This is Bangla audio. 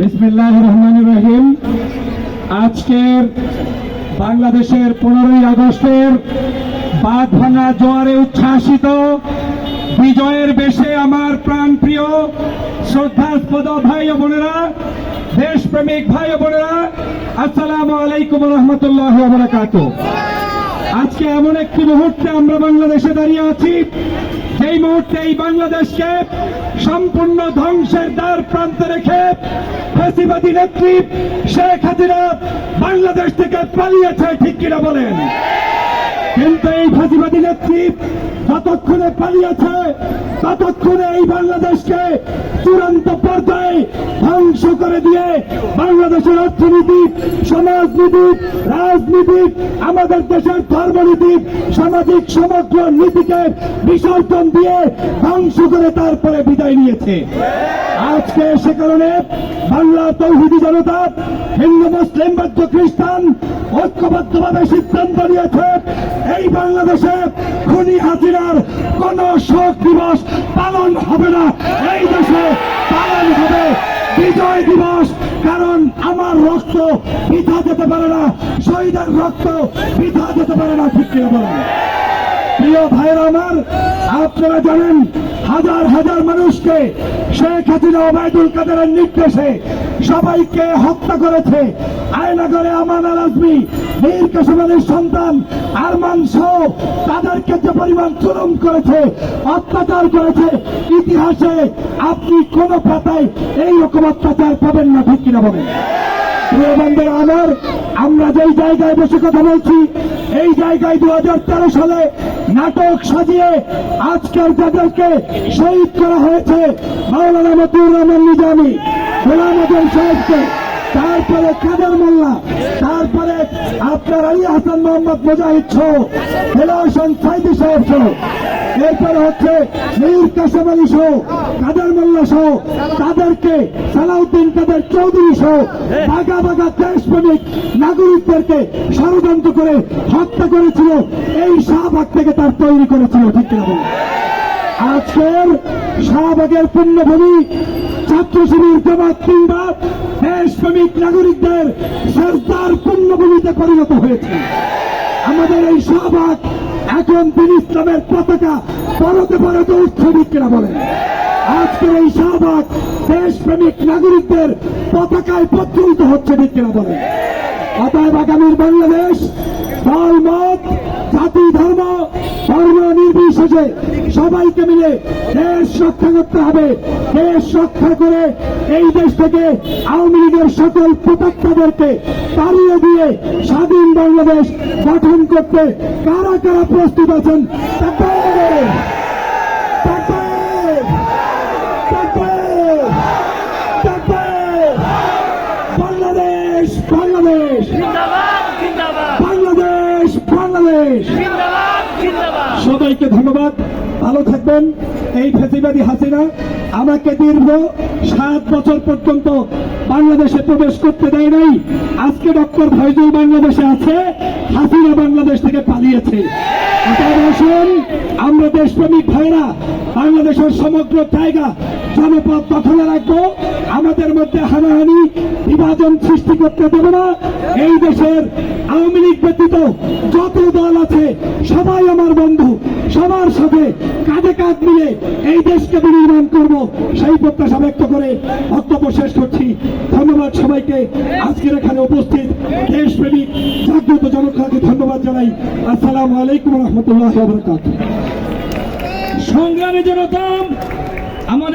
বিসমিল্লাহ রহমান রহিম। আজকের বাংলাদেশের পনেরোই আগস্টের বাদ ভাঙা জোয়ারে উচ্ছ্বাসিত, বিজয়ের বেশে আমার প্রাণ প্রিয় শ্রদ্ধাস্পদ ভাই বোনেরা, দেশপ্রেমিক ভাই বোনেরা, আসসালামু আলাইকুম রহমতুল্লাহ আজকে এমন একটি মুহূর্তে আমরা বাংলাদেশে দাঁড়িয়ে আছি যেই মুহূর্তে এই বাংলাদেশকে সম্পূর্ণ ধ্বংসের দ্বার প্রান্তে রেখে ফেসিবাদী নেত্রী শেখ হাজিরা বাংলাদেশ থেকে পালিয়েছে, ঠিক কিনা বলেন? কিন্তু এই ফাঁসিবাদী নেত্রী যতক্ষণে পালিয়েছে, ততক্ষণে এই বাংলাদেশকে চূড়ান্ত পর্যায়ে ধ্বংস করে দিয়ে বাংলাদেশের অর্থনীতি, সমাজনীতি, রাজনীতি, আমাদের দেশের ধর্মনীতি, সামাজিক সমগ্র নীতিকে বিসর্জন দিয়ে ধ্বংস করে তারপরে বিদায় নিয়েছে। আজকে সে কারণে বাংলা তৌহিদি জনতা, হিন্দু, মুসলিম, বৌদ্ধ, খ্রিস্টান ঐক্যবদ্ধভাবে সিদ্ধান্ত নিয়েছে, এই বাংলাদেশে খুনি হাসিনার কোন শোক দিবস হবে না। এই দেশে পালন হবে। বিজয় দিবস, কারণ আমার রক্ত বৃথা যেতে পারে না। শহীদের রক্ত বৃথা যেতে পারে না, ঠিক প্রিয় ভাইরা আমার, আপনারা জানেন, হাজার হাজার মানুষকে শেখ হাসিনা ওবায়দুল কাদেরের নির্দেশে সবাইকে হত্যা করেছে। আয়নাগরে আমান আজমি, মীর কাসিমানের সন্তান আরমান সহ তাদেরকে যে পরিমাণ চুরম করেছে, অত্যাচার করেছে, ইতিহাসে আপনি কোন পাতায় এই রকম অত্যাচার পাবেন না, ঠিক কিনা বলেন? আমার, আমরা যেই জায়গায় বসে কথা বলছি এই জায়গায় দু হাজার তেরো সালে নাটক সাজিয়ে আজকের যাদেরকে শহীদ করা হয়েছে, মাওলানা মতুর রহমান নিজামী, গোলাম আজম সাহেবকে। তারপরে কাদের মোল্লা? তারপরে আপনার আলী হাসান মোহাম্মদ মুজাহিদ সহ হেলা সাইদি সাহেব সহ। এরপরে হচ্ছে মীর কাসেম আলী সহ, কাদের মোল্লা সহ, তাদেরকে সালাউদ্দিন কাদের চৌধুরী সহ বাগা বাগা দেশপ্রেমিক নাগরিকদেরকে ষড়যন্ত্র করে হত্যা করেছিল। এই শাহবাগ থেকে তার তৈরি করেছিল, ঠিক কিনা আজকের শাহবাগের পুণ্যভূমি ছাত্র শিবির জমাত কিংবা দেশপ্রেমিক নাগরিকদের সরকার পুণ্যভূমিতে পরিণত হয়েছে। আমাদের এই শাহবাগ এখন দিন ইসলামের পতাকা পরতে পরতে উঠছে বিক্রা বলেন। আজকের এই শাহবাগ দেশপ্রেমিক নাগরিকদের পতাকায় প্রজ্বলিত হচ্ছে বিক্রা বলেন। অতএব আগামীর বাংলাদেশ দল মত জাতি, ধর্ম ধর্ম নির্বিশেষে সবাইকে মিলে দেশ রক্ষা করতে হবে দেশ রক্ষা করে এই দেশ থেকে আওয়ামী লীগের সকল প্রতাক্তাদেরকে তাড়িয়ে দিয়ে স্বাধীন বাংলাদেশ গঠন করতে কারা কারা প্রস্তুত আছেন! বাংলাদেশ বাংলাদেশ বাংলাদেশ বাংলাদেশ সবাইকে ধন্যবাদ। ভালো থাকবেন। এই ফেসিবাদী হাসিনা আমাকে দীর্ঘ সাত বছর পর্যন্ত বাংলাদেশে প্রবেশ করতে দেয় নাই। আজকে ডক্টর ফয়জুল বাংলাদেশে আছে, হাসিনা বাংলাদেশ থেকে পালিয়েছে। আমরা দেশপ্রেমিক ভাইরা, বাংলাদেশের সমগ্র জায়গা, জনপদ দখলে রাখব। আমাদের মধ্যে হানাহানি, বিভাজন সৃষ্টি করতে দেব না। এই দেশের আওয়ামী লীগ ব্যতীত যত দল আছে সবাই আমার বন্ধু, সবার সাথে কাঁধে কাঁধ মিলে এই দেশকে বিনির্মাণ করব। সেই প্রত্যাশা ব্যক্ত করে বক্তব্য শেষ করছি। ধন্যবাদ সবাইকে। আজকের এখানে উপস্থিত দেশপ্রেমিক, জাগ্রত জনতাকে ধন্যবাদ জানাই। আসসালামু আলাইকুম রহমতুল্লাহ সংগ্রামী জনতা, আমাদের